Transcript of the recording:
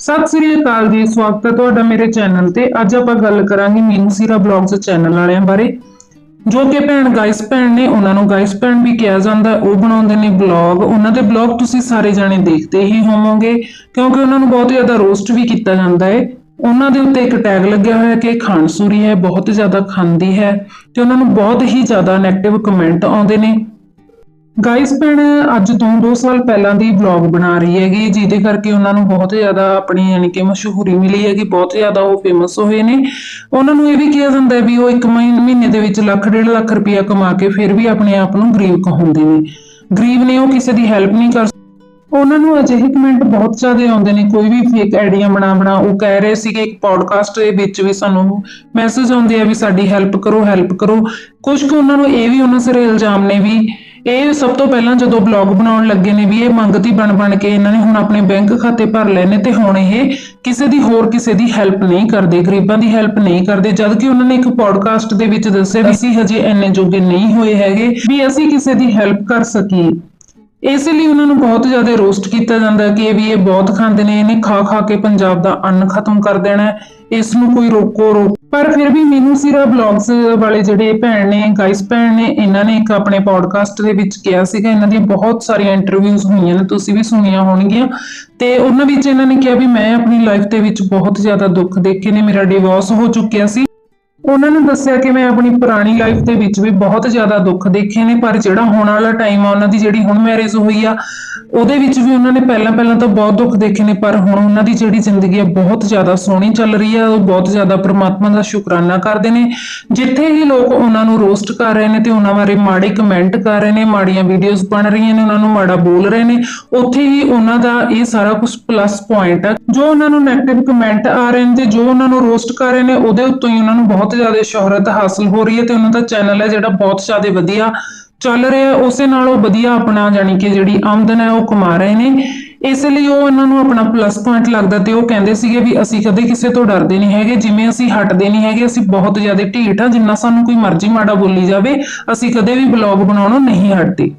ਸਤਿ ਸ੍ਰੀ ਅਕਾਲ ਜੀ, ਸਵਾਗਤ ਹੈ ਤੁਹਾਡਾ ਮੇਰੇ ਚੈਨਲ ਤੇ। ਅੱਜ ਆਪਾਂ ਗੱਲ ਕਰਾਂਗੇ ਮੀਨੂ ਸੀਰਾ ਬਲੌਗਸ ਚੈਨਲ ਵਾਲਿਆਂ ਬਾਰੇ, ਜੋ ਕਿ ਭੈਣ ਗਾਇਸ ਭੈਣ ਨੇ, ਉਹਨਾਂ ਨੂੰ ਗਾਇਸ ਭੈਣ ਵੀ ਕਿਹਾ ਜਾਂਦਾ, ਉਹ ਬਣਾਉਂਦੇ ਨੇ ਬਲੌਗ। ਉਹਨਾਂ ਦੇ ਬਲੌਗ ਤੁਸੀਂ ਸਾਰੇ ਜਾਣੇ ਦੇਖਦੇ ਹੀ ਹੋਵੋਗੇ, ਕਿਉਂਕਿ ਉਹਨਾਂ ਨੂੰ ਬਹੁਤ ਜ਼ਿਆਦਾ ਰੋਸਟ ਵੀ ਕੀਤਾ ਜਾਂਦਾ ਹੈ। ਉਹਨਾਂ ਦੇ ਉੱਤੇ ਇੱਕ ਟੈਗ ਲੱਗਿਆ ਹੋਇਆ ਕਿ ਇਹ ਖਾਣਸੂਰੀ ਹੈ, ਬਹੁਤ ਜ਼ਿਆਦਾ ਖਾਂਦੀ ਹੈ, ਤੇ ਉਹਨਾਂ ਨੂੰ ਬਹੁਤ ਹੀ ਜ਼ਿਆਦਾ ਨੈਗੇਟਿਵ ਕਮੈਂਟ ਆਉਂਦੇ ਨੇ। ਗਾਇਸ ਭੈਣ, ਅੱਜ ਤੋਂ 2 ਸਾਲ ਪਹਿਲਾਂ ਦੀ ਵਲੌਗ ਬਣਾ ਰਹੀ ਹੈਗੀ, ਜਿਹਦੇ ਕਰਕੇ ਉਹਨਾਂ ਨੂੰ ਬਹੁਤ ਜ਼ਿਆਦਾ ਆਪਣੀ ਯਾਨੀ ਕਿ ਮਸ਼ਹੂਰੀ ਮਿਲੀ ਹੈਗੀ, ਬਹੁਤ ਜ਼ਿਆਦਾ ਉਹ ਫੇਮਸ ਹੋਏ ਨੇ। ਉਹਨਾਂ ਨੂੰ ਇਹ ਵੀ ਕਿਹਾ ਜਾਂਦਾ ਵੀ ਉਹ ਇੱਕ ਮਹੀਨੇ ਦੇ ਵਿੱਚ ਲੱਖ, ਡੇਢ ਲੱਖ ਰੁਪਇਆ ਕਮਾ ਕੇ ਫਿਰ ਵੀ ਆਪਣੇ ਆਪ ਨੂੰ ਗਰੀਬ ਕਹਾਉਂਦੇ ਨੇ। ਗਰੀਬ ਨੇ ਉਹ ਕਿਸੇ ਦੀ ਹੈਲਪ ਨਹੀਂ ਕਰ ਉਹਨਾਂ ਨੂੰ ਅਜਿਹੇ ਕਮੈਂਟ ਬਹੁਤ ਜ਼ਿਆਦਾ ਆਉਂਦੇ ਨੇ, ਕੋਈ ਵੀ ਫੇਕ ਆਈਡੀਆਂ ਬਣਾ ਬਣਾ, ਉਹ ਕਹਿ ਰਹੇ ਸੀਗੇ, ਇੱਕ ਪੋਡਕਾਸਟ ਦੇ ਵਿੱਚ ਵੀ ਸਾਨੂੰ ਮੈਸੇਜ ਆਉਂਦੇ ਆ ਵੀ ਸਾਡੀ ਹੈਲਪ ਕਰੋ ਹੈਲਪ ਕਰੋ। ਕੁਝ ਕੁ ਉਹਨਾਂ ਨੂੰ ਇਹ ਵੀ ਉਹਨਾਂ ਸਿਰ ਇਲਜ਼ਾਮ ਨੇ ਵੀ ਇਹ ਸਭ ਤੋਂ ਪਹਿਲਾਂ ਜਦੋਂ ਬਲੌਗ ਬਣਾਉਣ ਲੱਗੇ ਨੇ ਵੀ ਇਹ ਮੰਗਤੀ ਬਣ ਬਣ ਕੇ ਇਹਨਾਂ ਨੇ ਹੁਣ ਆਪਣੇ ਬੈਂਕ ਖਾਤੇ ਭਰ ਲਏ ਨੇ ਤੇ ਹੁਣ ਇਹ ਕਿਸੇ ਦੀ ਹੋਰ ਕਿਸੇ ਦੀ ਹੈਲਪ ਨਹੀਂ ਕਰਦੇ, ਗਰੀਬਾਂ ਦੀ ਹੈਲਪ ਨਹੀਂ ਕਰਦੇ ਜਦ ਕਿ ਉਹਨਾਂ ਨੇ ਇੱਕ ਪੋਡਕਾਸਟ ਦੇ ਵਿੱਚ ਦੱਸਿਆ ਵੀ ਅਸੀਂ ਹਜੇ ਇੰਨੇ ਜੋਗੇ ਨਹੀਂ ਹੋਏ ਹੈਗੇ ਵੀ ਅਸੀਂ ਕਿਸੇ ਦੀ ਹੈਲਪ ਕਰ ਸਕੀਏ। ਇਸ ਲਈ ਉਹਨਾਂ ਨੂੰ ਬਹੁਤ ਜ਼ਿਆਦਾ ਰੋਸਟ ਕੀਤਾ ਜਾਂਦਾ ਹੈ ਕਿ ਵੀ ਇਹ ਬਹੁਤ ਖਾਂਦੇ ਨੇ, ਇਹਨੇ ਖਾ ਖਾ ਕੇ ਪੰਜਾਬ ਦਾ ਅੰਨ ਖਤਮ ਕਰ ਦੇਣਾ ਇਸ ਨੂੰ ਕੋਈ ਰੋਕੋ ਰੋਕ। ਪਰ ਫਿਰ ਵੀ ਮੀਨੂ ਸੀਰਾ ਬਲੌਗਸ ਵਾਲੇ ਜਿਹੜੇ ਭੈਣ ਨੇ ਗਾਇਸ ਭੈਣ ਨੇ, ਇਹਨਾਂ ਨੇ ਇੱਕ ਆਪਣੇ ਪੋਡਕਾਸਟ ਦੇ ਵਿੱਚ ਕਿਹਾ ਸੀਗਾ, ਇਹਨਾਂ ਦੀਆਂ ਬਹੁਤ ਸਾਰੀਆਂ ਇੰਟਰਵਿਊਜ਼ ਹੋਈਆਂ ਨੇ, ਤੁਸੀਂ ਵੀ ਸੁਣੀਆਂ ਹੋਣਗੀਆਂ। ਤੇ ਉਹਨਾਂ ਵਿੱਚ ਇਹਨਾਂ ਨੇ ਕਿਹਾ ਵੀ ਮੈਂ ਆਪਣੀ ਲਾਈਫ ਦੇ ਵਿੱਚ ਬਹੁਤ ਜ਼ਿਆਦਾ ਦੁੱਖ ਦੇਖੇ ਨੇ, ਮੇਰਾ ਡਿਵੋਰਸ ਹੋ ਚੁੱਕਿਆ ਸੀ। ਉਹਨਾਂ ਨੇ ਦੱਸਿਆ ਕਿ ਮੈਂ ਆਪਣੀ ਪੁਰਾਣੀ ਲਾਈਫ ਦੇ ਵਿੱਚ ਵੀ ਬਹੁਤ ਜ਼ਿਆਦਾ ਦੁੱਖ ਦੇਖੇ ਨੇ, ਪਰ ਜਿਹੜਾ ਹੋਣ ਵਾਲਾ ਟਾਈਮ ਆ, ਉਹਨਾਂ ਦੀ ਜਿਹੜੀ ਹੁਣ ਮੈਰਿਜ ਹੋਈ ਆ, ਉਹਦੇ ਵਿੱਚ ਵੀ ਉਹਨਾਂ ਨੇ ਪਹਿਲਾਂ ਪਹਿਲਾਂ ਤਾਂ ਬਹੁਤ ਦੁੱਖ ਦੇਖੇ ਨੇ, ਪਰ ਹੁਣ ਉਹਨਾਂ ਦੀ ਜਿਹੜੀ ਜ਼ਿੰਦਗੀ ਆ, ਬਹੁਤ ਜ਼ਿਆਦਾ ਸੋਹਣੀ ਚੱਲ ਰਹੀ ਆ, ਉਹ ਬਹੁਤ ਜ਼ਿਆਦਾ ਪ੍ਰਮਾਤਮਾ ਦਾ ਸ਼ੁਕਰਾਨਾ ਕਰਦੇ ਨੇ। ਜਿੱਥੇ ਹੀ ਲੋਕ ਉਹਨਾਂ ਨੂੰ ਰੋਸਟ ਕਰ ਰਹੇ ਨੇ ਤੇ ਉਹਨਾਂ ਬਾਰੇ ਮਾੜੇ ਕਮੈਂਟ ਕਰ ਰਹੇ ਨੇ, ਮਾੜੀਆਂ ਵੀਡੀਓਜ਼ ਬਣ ਰਹੀਆਂ ਨੇ, ਉਹਨਾਂ ਨੂੰ ਮਾੜਾ ਬੋਲ ਰਹੇ ਨੇ, ਉੱਥੇ ਹੀ ਉਹਨਾਂ ਦਾ ਇਹ ਸਾਰਾ ਕੁਝ ਪਲੱਸ ਪੁਆਇੰਟ ਆ। ਜੋ ਉਹਨਾਂ ਨੂੰ ਨੈਗੇਟਿਵ ਕਮੈਂਟ ਆ ਰਹੇ ਨੇ ਤੇ ਜੋ ਉਹਨਾਂ ਨੂੰ ਰੋਸਟ ਕਰ ਰਹੇ ਨੇ, ਉਹਦੇ ਉੱਤੋਂ ਹੀ ਉਹਨਾਂ ਨੂੰ ਬਹੁਤ ਜ਼ਿਆਦਾ ਸ਼ੋਹਰਤ ਹਾਸਲ ਹੋ ਰਹੀ ਹੈ ਤੇ ਉਹਨਾਂ ਦਾ ਚੈਨਲ ਹੈ ਜਿਹੜਾ ਬਹੁਤ ਜ਼ਿਆਦਾ ਵਧੀਆ ਚੱਲ ਰਿਹਾ ਹੈ। ਉਸੇ ਨਾਲੋਂ ਵਧੀਆ ਆਪਣਾ ਜਾਨੀ ਕਿ ਜਿਹੜੀ ਆਮਦਨ ਹੈ ਉਹ ਕਮਾ ਰਹੇ ਨੇ। ਇਸ ਲਈ ਉਹ ਇਹਨਾਂ ਨੂੰ ਆਪਣਾ ਪਲੱਸ ਪੁਆਇੰਟ ਲੱਗਦਾ ਤੇ ਉਹ ਕਹਿੰਦੇ ਸੀਗੇ ਵੀ ਅਸੀਂ ਕਦੇ ਕਿਸੇ ਤੋਂ ਡਰਦੇ ਨਹੀਂ ਹੈਗੇ, ਜਿਵੇਂ ਅਸੀਂ ਹਟਦੇ ਨਹੀਂ ਹੈਗੇ, ਅਸੀਂ ਬਹੁਤ ਜ਼ਿਆਦਾ ਢੀਠ ਆ ਜਿੰਨਾ ਸਾਨੂੰ ਕੋਈ ਮਰਜ਼ੀ ਮਾੜਾ ਬੋਲੀ ਜਾਵੇ, ਅਸੀਂ ਕਦੇ ਵੀ ਬਲੌਗ ਬਣਾਉਣੋਂ ਨਹੀਂ ਹਟਦੇ।